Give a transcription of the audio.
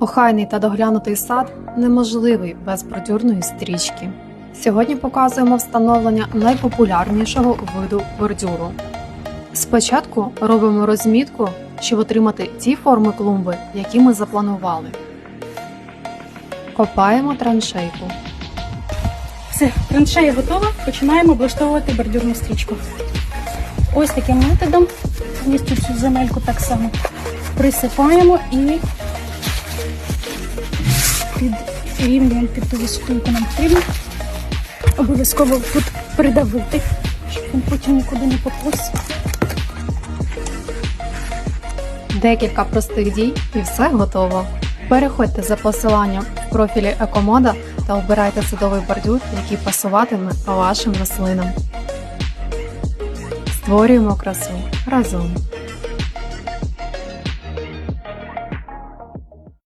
Охайний та доглянутий сад неможливий без бордюрної стрічки. Сьогодні показуємо встановлення найпопулярнішого виду бордюру. Спочатку робимо розмітку, щоб отримати ті форми клумби, які ми запланували. Копаємо траншейку. Все, траншея готова. Починаємо облаштовувати бордюрну стрічку. Ось таким методом повністю всю земельку так само присипаємо і під рівнем, під ту висоту, яку нам потрібно. Обов'язково тут придавити, щоб він потім нікуди не поповз. Декілька простих дій і все готово. Переходьте за посиланням в профілі Екомода та обирайте садовий бордюр, який пасуватиме вашим рослинам. Створюємо красу разом.